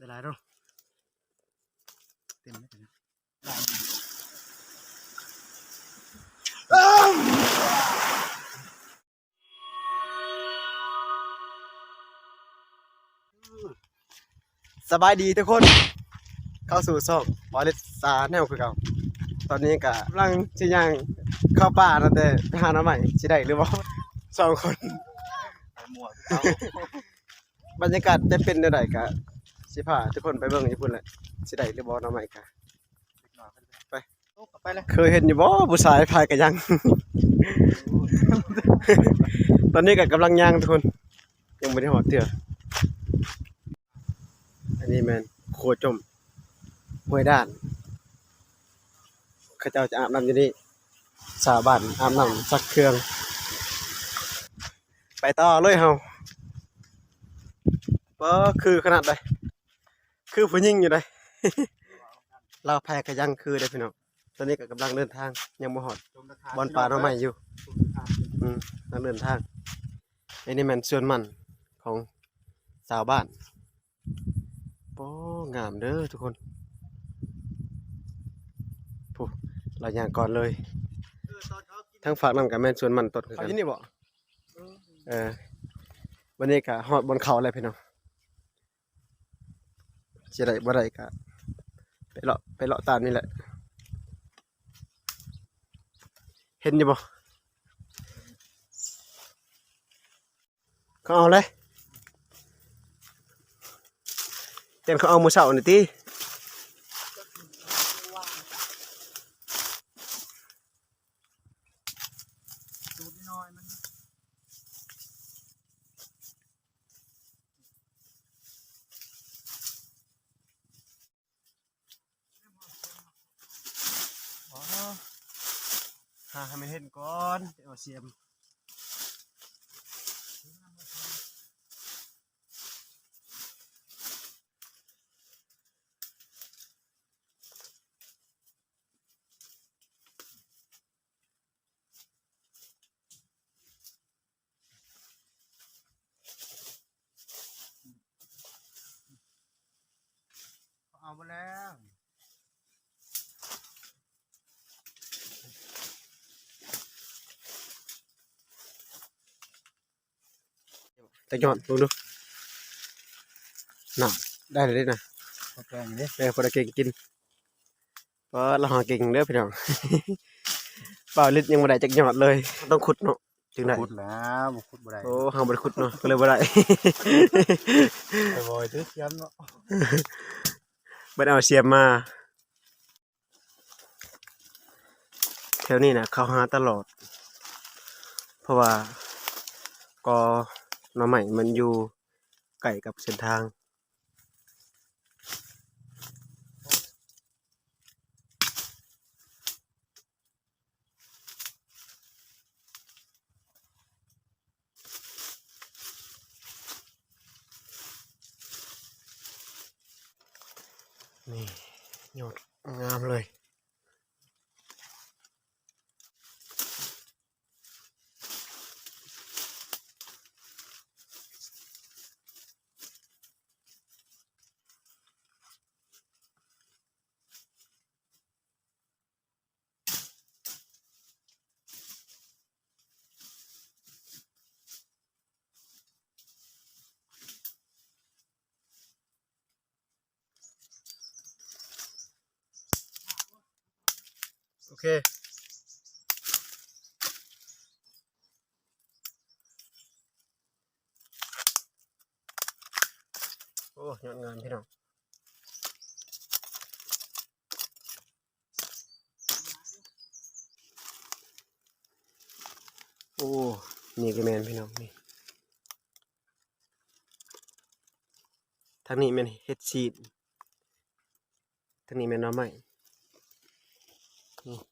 ได้หลายเนาะเต็มเลยนะสบายดีทุกคน เข้าสู่ช่องบอลิสาแนวคือเก่าตอนนี้ก็กำลังชิย่างเข้าป่าแล้วแต่ไปหาหน้ำใหม่ชิได้หรือเปล่าสองคนหมวกเขาบรรยากาศจะเป็นจังไดกะ สิพาทุกคนไปเบิ่งญี่ปุ่นแหละสิได้หรือบ่หน้ำใหม่กะไปไปเลยเคยเห็นอยู่บ่ผู้ชายพายกะยัง ตอนนี้ก็กำลังย่างทุกคน ยังไม่ได้หอดเถื่ออันนี้แมนโคจมห้วยด้านเขาเจ้าจะอาบน้ำอยู่นี่สาวบ้านอาบน้ำซักเครื่อง ไปต่อเลยเฮาบ่คือขนาดใด คือผู้หญิงอยู่ใดเราแพ้กะยังคือได้อพี่น้องตอนนี้ก็กำลังเดินทางยังบ่ฮอดบอลปลาหน่อไม้อยู่อืมนักเดินทางอันนี้แมันส่วนมันของสาวบ้านโอ้งามเด้อทุกคนผู้เราอย่างก่อนเลยทั้งฝากน้ำกับแม่นส่วนมันต้นคือกันนี่บ่เออวันนี้ก็ฮอดบนเขาเลยพี่น้อง สิไรบ่ไรกะไปเลาะไปเลาะตามนี่แหละ เห็นอยู่บ่เขาเอาเลยเห็นเขาเอามือเสาหน่อยตีอ๋อหาให้มันเห็นก่ เดี๋ยวเอเสียมเอามาแล้ว แต่ย้อนดูดูน่ะได้เลยนะเขาแกงดิแม่คนละเก่งกินเพราะเราหาเก่งเด้อพี่น้อง เปล่าลิตยังบ่ได้จักยอดเลย ต้องขุดเนาะจึงได้ขุดแล้วบุขุดบ่ได้โอ้หาบ่ได้ขุดเนาะก็เลยบ่ได้ ไปบ่อยตื้อเสียมเนาะบ่ได้เอาเสียมมา แถวนี้นะเขาหาตลอด เพราะว่าก็ หน่อใหม่มันอยู่ไก่กับเส้นทาง เค โอ้ยอดงามพี่น้องโอ้ นี่ก็แมนพี่น้องนี่ทางนี้แมนเฮ็ดชีดทางนี้แมนน้อไม้ Cool.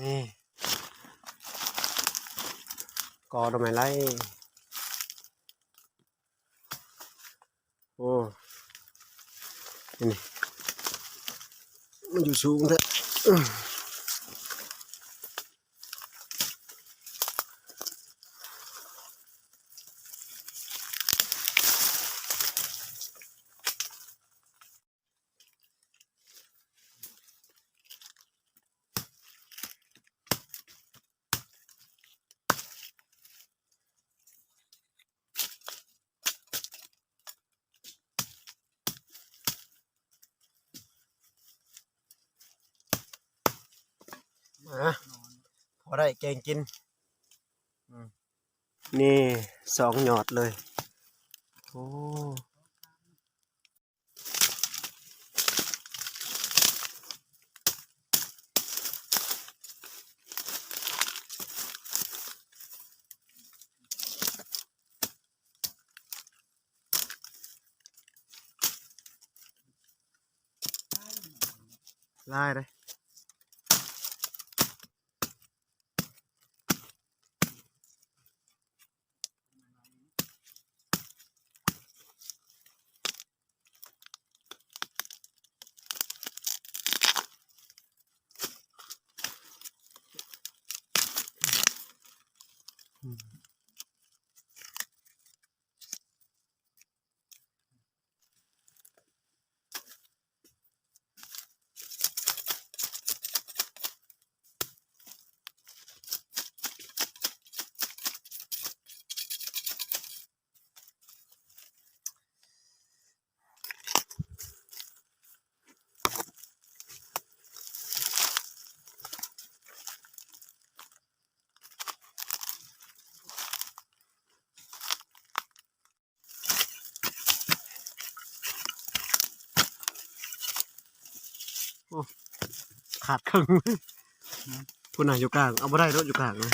นี่กอดอกไมไล่โอ้นี่มันอยู่สูงแท้ ได้แกงกิน นี่สองหยอดเลย โอ้ไล่เลย ขาดครึ่งเลยพูดหน่ะอยู่กลาง เอาบ่ได้รถอยู่กลางเลย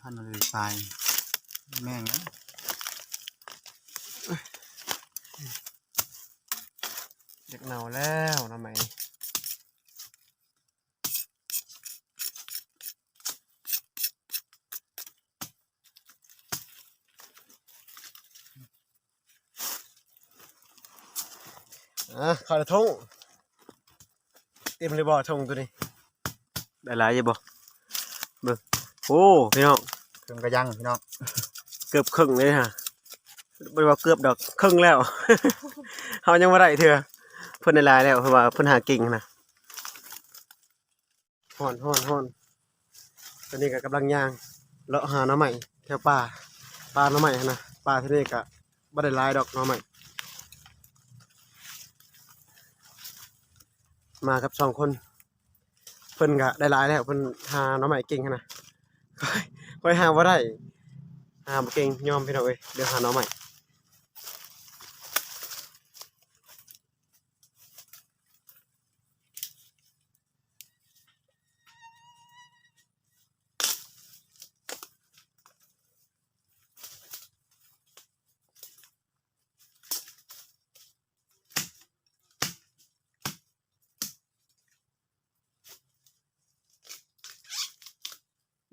พันเลยตายแม่งนะเด็กเนาแล้วทำไม อะขอละทงเต็มเลยบ่ทงตัวนี้ได้หลายอยังบ่เบิ่งโอ้พี่น้องเครื่องกระยังพี่น้องเกือบครึ่งเลยฮะบ่ว่าเกือบดอกครึ่งแล้ว เฮายังบ่ได้เถื่อเพิ่นได้หลายแล้วเพราะว่าเพิ่นหาเก่งนะฮ้อนฮ้อนฮ้อนตอนนี้ก็กำลังย่างเลาะหาหน่อใหม่แถวป่าป่าหน่อใหม่หั้นนะป่าที่นี่ก็บ่ได้หลายดอกหน่อใหม่ มากับสองคน เพิ่นกะได้หลายแล้วเพิ่นหาน้องใหม่เก่งขนาดค่อยค่อยหาว่าได้หาบ่เก่งยอมพี่น้องเอ้ยเดี๋ยวหาน้อใหม่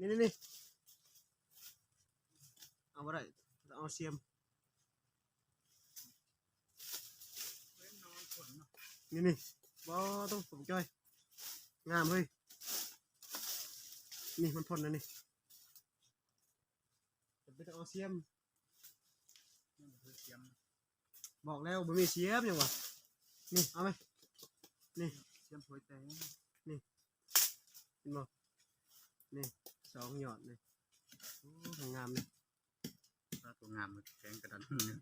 นี่นี่นี่เอาบ่ได้เอาเสียมนี่นี่บ่ต้องผมจ้อย งามเฮ้ย นี่มันพ่นนะนี่จะไปเอาเสียม บอกแล้วบ่มีเสียมยังวะนี่ เอาไหมนี่ เสียมถอยแตงเห็นบ่นี่ สองหยอดนี่โอ้งามเลยตาตัวงามมันแข็งกระดันเนี่ย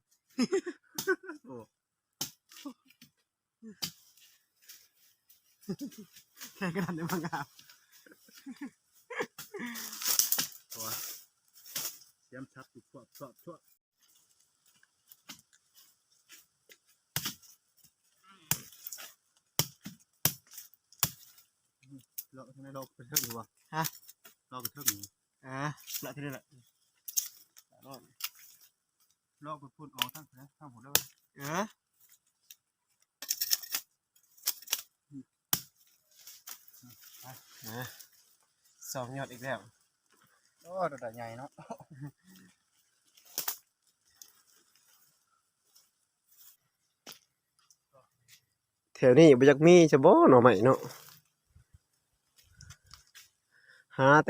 โอ้แค่กระดานเดียวมันงามตัวเสียมชับอยู่ทั่วทั่วทั่วเลาะทางไหนเลาะไปเทิงอยู่วะฮะ เลาะไปเทิงอยู่อ่าละทีนี้แหละรอบรอบไปพูดออกทั้งนะทั้งหมดแล้วเออนะสองยอดอีกแล้วโอ้ระดับใหญ่เนาะแถวนี้บ่อยากมีจะบ่หน่อใหม่เนาะ หาแ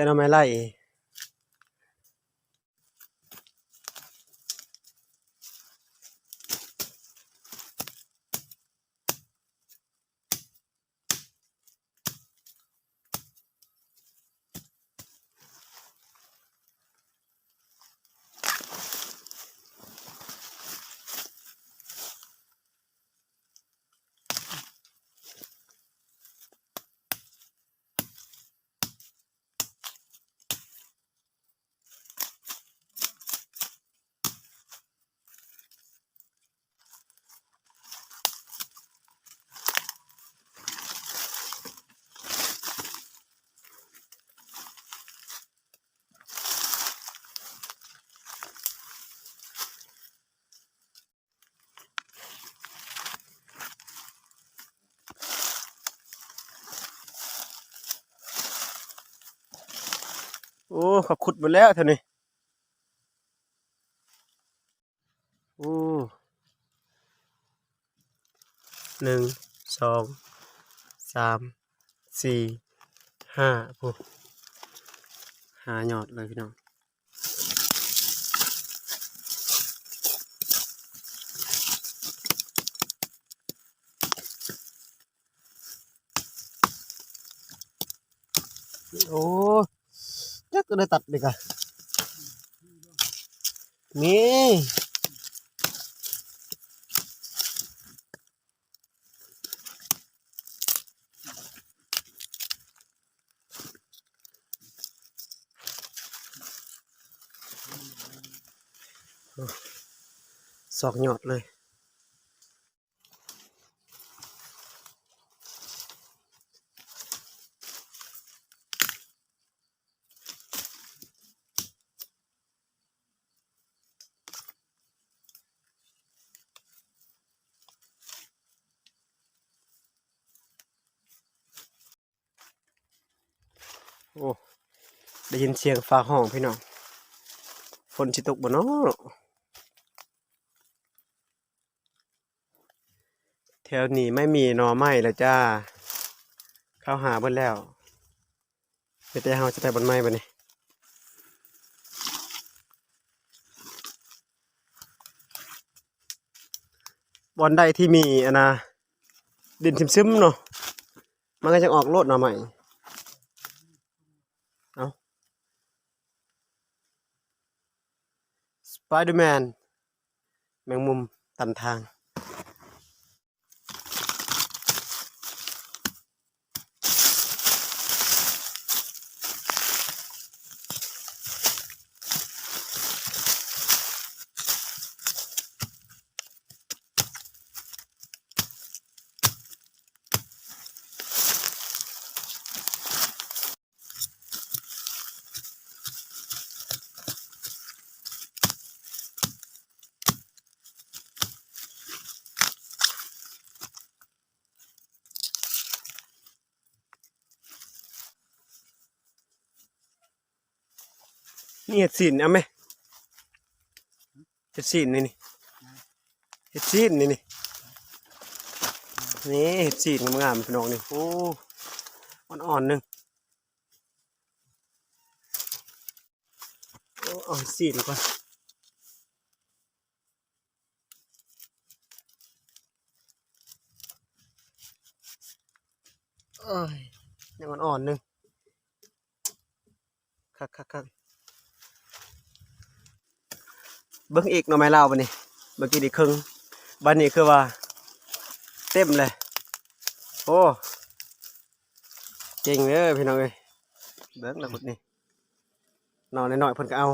โอ้เขาขุดหมดแล้วเท่านี้โอ้หนึ่งสองสามสี่ห้าพวกหาหยอดเลยพี่น้องโอ้ ก็ได้ตัดเลยกะนี่สองหยอดเลย โอ้ได้ยินเสียงฟ้าห้องพี่น้องฝนสิตกบ่เนาะแถวนี้ไม่มีนอไม้แล้วจ้า เข้าหาเบิ่แล้วไปแต่เฮาจะไปบนไม้บ่นี่บอนใดที่มีอนนะดินซึมๆเนาะมันก็จะออกโลดหน่อใหม่ ส ไปเดอร์แมน แมงมุมตันทาง นี่เห็ดสีนเอาไหมเห็ดสีนนี่นี่เห็ดสีนนี่นี่นี่เห็ดสีนงามๆพี่น้องนี่โอ้อ่อนๆหนึ่งโอ้เอาเห็ดสีนก่อนเอ้ยยังอ่อนๆหนึ่งคักคักคัก เบิ้งอีกหน่อไม้ลาวบันนี้เมื่อกี้ดีครึ่งบันนี้คือว่า เต็มเลย โอ้เก่งเลยพี่น้องเอ้ยเบิ้งแล้วบัดนี่นอนน้อยๆเพิ่นก็เอา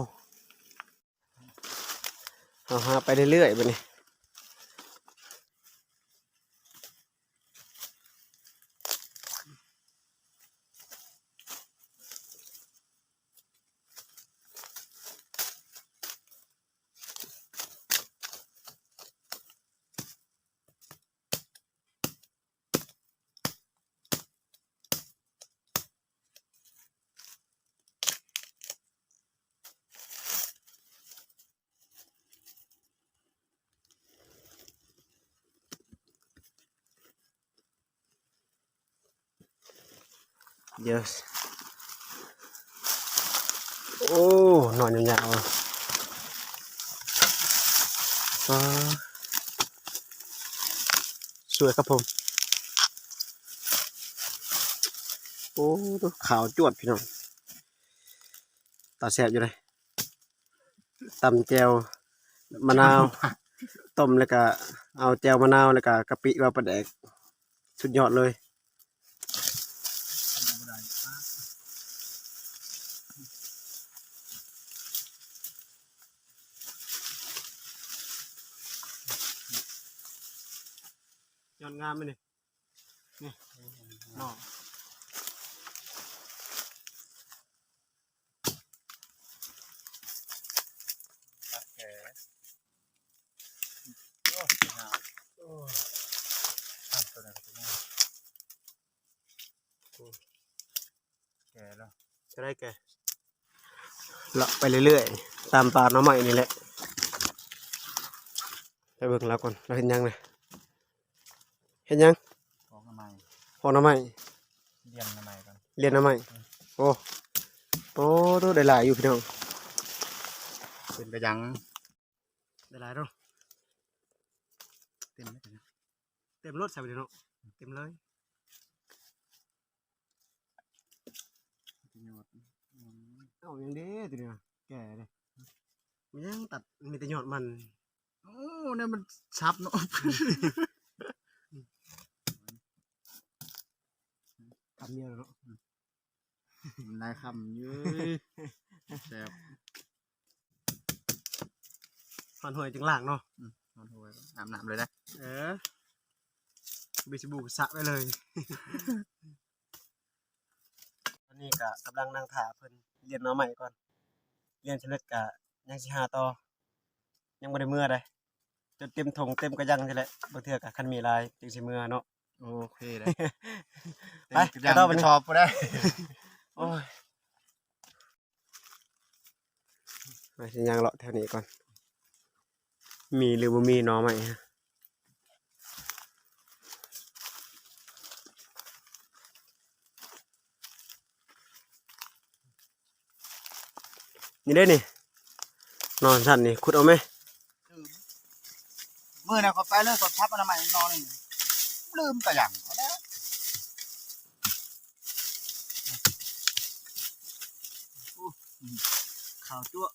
เอาหาไปเรื่อยๆบันนี้ เดี๋ยวโอ้หนอนยาวๆอะฟ้าสวยครับผม โอ้ดูขาวจวดพี่น้องตาแสบอยู่เลยตำแจวมะนาวต้มแล้วก็เอาแจวมะนาวแล้วก็กะปิว่าปลาแดกสุดยอดเลย งามไหมนี่นี่นองแก่แล้วจะได้แกเลาะไปเรื่อยๆ ตามป่าน้องใหม่นี่แหละ ไปเบิ่งแล้วก่อนเราเห็นยังเลย เห็นยังของทำไมพอหน้องใหม่เรียนทำไมกันเรียนหน้องใหม่โอ้โอ้ตัวได้หลายอยู่พี่น้องเป็นกระยังได้หลายเนาะเต็มไหมกันนะเต็มรถใส่ไปเลยเนาะเต็มเลยประโยชน์อืมเอาอย่างเด้ตัวเนี้ยแก่เลยมันยังตัดมีแต่ยอดมันโอ้เนี่ยมันชับเนาะ คำเดียวเนาะนายคำเย้ยแซ่บฟันหวยจังหลางเนาะนอนหัวอาบน้ำเลยนะเออบิชบูสระไปเลยตอนนี้ก็กำลังนั่งถาเพิ่นเรียนน้องใหม่ก่อน เรียนเสร็จก็ยังสิหาต่อ ยังบ่ได้เมื่อใดจนเต็มถงเต็มกระยังนี่แหละบ่เทื่อก็คันมีลายจึงสิเมื่อเนาะ โอเคเลยไปกระไปยังต่อไปไปนี่ชอบก็ได้ โอ้ยมาสิยังเลาะแถวนี้ก่อน มีหรือบ่มีหน้องใหม่ฮะนี่ได้นี่ นอนสั่นนี่ขุดเอาไหมมือนะเขาไปเลยกดทับอนามัยนอนนี่ ลืมกระยังเอาแล้วข่าวจั่ว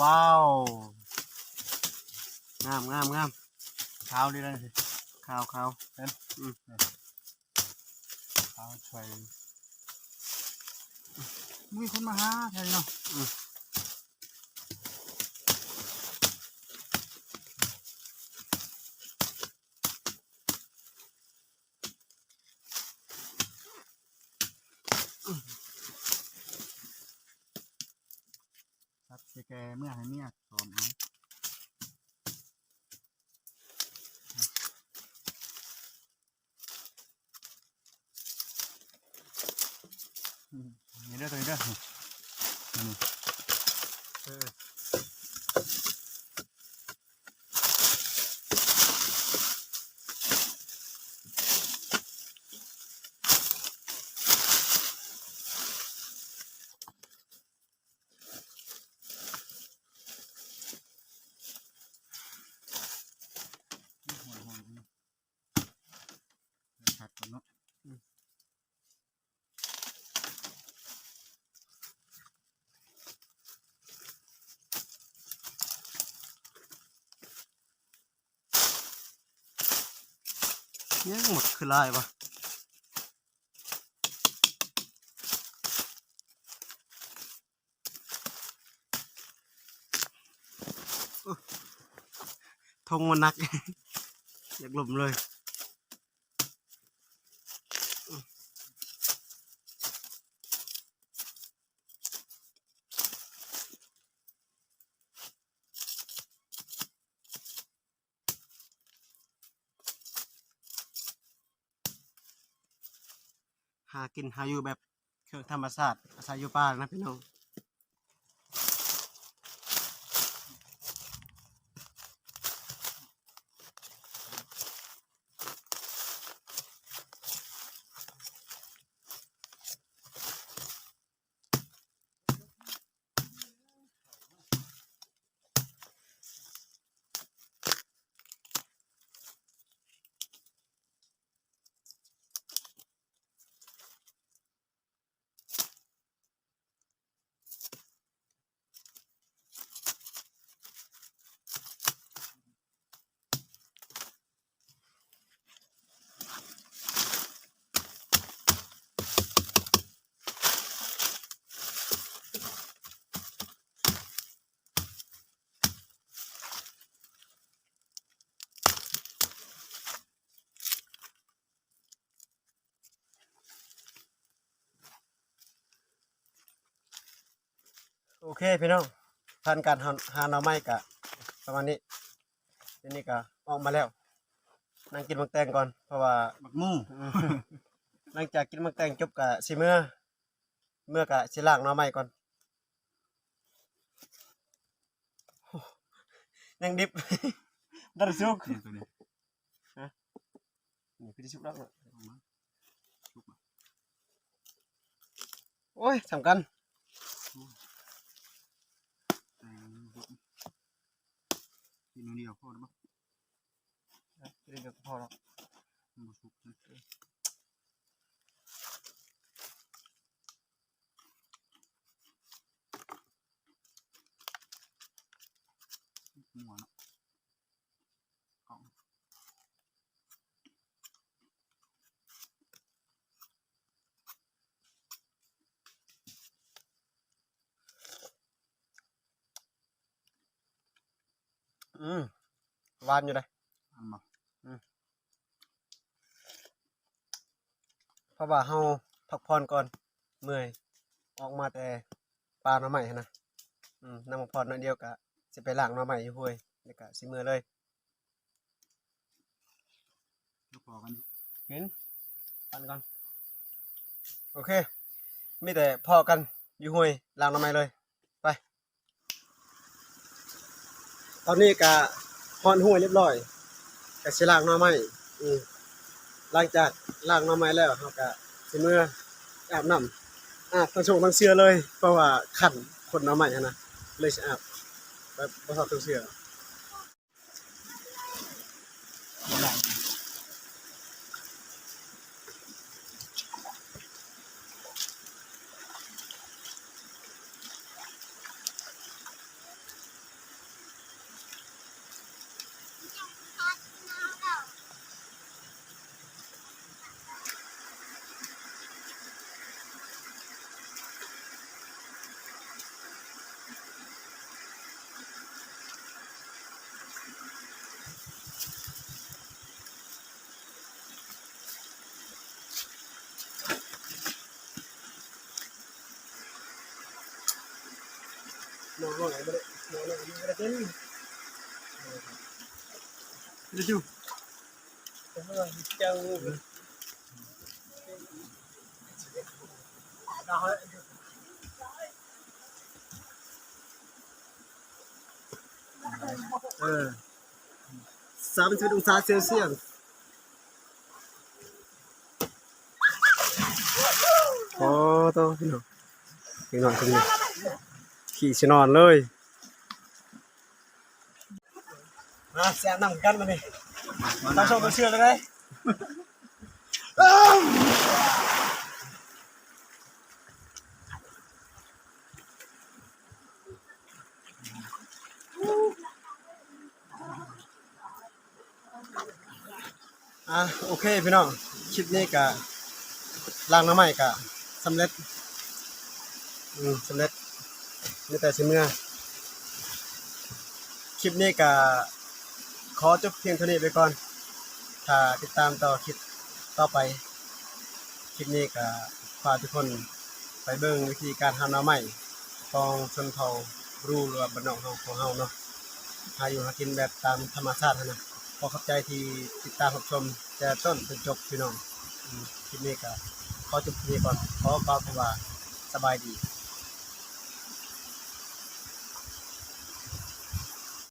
ว้าว งามงามงามเท้าดีเลยสิข่าวข่าวเท้า ช่วยมีคนมาหาใช่เนาะ ครับแกเมื่อให้เมียสอนเอาอื มนี่เด้อตัวนี้เด้อนี่นี่ เออ หัวหัวนี่ขัดก่อนเนาะ ยังหมดคือลายวะทงมันหนัก อยากหลมเลย กินหาอยู่แบบเครื่องธรรมชาติอาศัยอยู่ป่านะพี่น้อง โอเคพี่น้องทันการหาหาหน่อไม้กะประมาณนี้ทีนี้ก็ออกมาแล้ว นั่งกินมังแตงก่อน เพราะว่าบักมู่หลังจากกินมังแตงจบกะสิเมื่อ เมื่อกะสิล้างหน่อไม้ก่อนโอ้ยังดิบดันสุกเนี่ยตัวนี้นี่คือที่สุกแล้วเนอะเอามาชุบมาโอ้ยสำคัญ แต่ชุบ กินนิดเดียวพอแล้วมั้งเดี๋ยวก็พอแล้วมันบ่ชุบนะมั่วเนาะเอา อืมห วานอยู่เลยอันมาเพราะว่าเฮาพักผ่อนก่อน เมื่อย ออกมาแต่ปลาหน่อไม้หั้นนะอืมนำมาพรหน่อยเดียวกะสิไปล้างหน่อไม้อยู่ห้วยแล้วก็สิมื้อเลยเดี๋ยวพอกันอยู่กินปันก่อนโอเคมีแต่พอกันอยู่ห้วยล้างหน่อไม้เลย ไป ตอนนี้กะ พอนห้วยเรียบร้อยกะชิลางหน่อไม้อืมหลังจากล้างหน่อไม้แล้วเฮาก็สิมื้ออาบน้ำอาบทั้งโชงทั้งเสื้อเลย เพราะว่าขันคนน้อไม้นะเลยอาบแบบบ่ชอบทั้งเสื้อ สามสิบองศาเซลเซียสโอ้โตพี่น้องพี่น้องพี่น้อง ขี่ชนอนเลยมาแซมนั่งกันมาดิตั้งโชว์ตัวเชื่อเลยได้อะโอเคพี่น้องคลิปนี้กะล้างน้ำใหม่กะสำเร็จ อืมสำเร็จ มีแต่สิเมื่อคลิปนี้ก็ขอจบเพียงเท่านี้ไปก่อน ถ้าติดตามต่อคลิปต่อไป คลิปนี้ก็ฝากทุกคนไปเบิ่งวิธีการทำน้ำใหม่ของชนเผ่ารูหรือว่าบ้านนอกเฮาของเฮาเนาะหาอยู่หากินแบบตามธรรมชาตินนะขอขอบใจที่ติดตามรับชมแต่ต้นจนจบพี่น้องคลิปนี้ก็ขอจบคลิปก่อนขอกล่าวคำว่าสบายดี